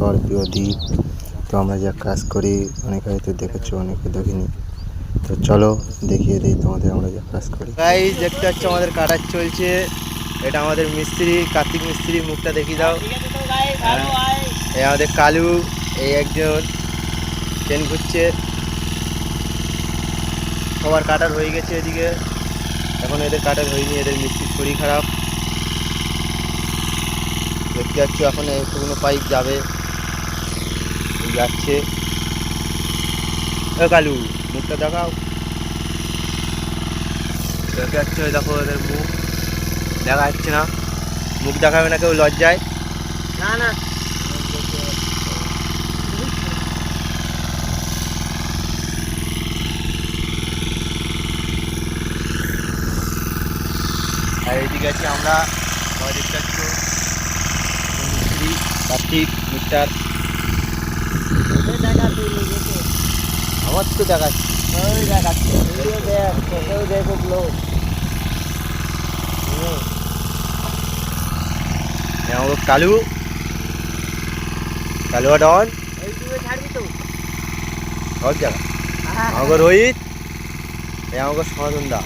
Scorpio দ্বীপ তো আমরা যা কাজ করি অনেকে হয়তো দেখেছ অনেকে দেখিনি। তো চলো দেখিয়ে দিই তোমাদের আমরা যা কাজ করি। গাই দেখতে পাচ্ছ আমাদের কাটার চলছে। এটা আমাদের মিস্ত্রি কার্তিক মিস্ত্রি মুখটা দেখিয়ে দাও। এই আমাদের কালু এই একজন। ট্রেন ঘুরছে। সবার কাটার হয়ে গেছে এদিকে। এখন এদের কাটার হয়নি এদের মিস্ত্রির শরীর খারাপ। দেখতে পাচ্ছ এখন একটুকুনো পাইপ যাবে। যাচ্ছে। এ কালু মুখটা দেখাও। পাচ্ছ এই দেখো এদের মুখ। দেখা যাচ্ছে না। মুখ দেখাবে না কেউ লজ্জায়? না না। আর এইদিকে আছি আমরা দেখতে পাচ্ছ কার্তিক মিস্টার আমার তো দেখাচ্ছে। হ্যাঁ, কালু। ডন সব জায়গা আমাকে রোহিত আমাকে সনাতন দা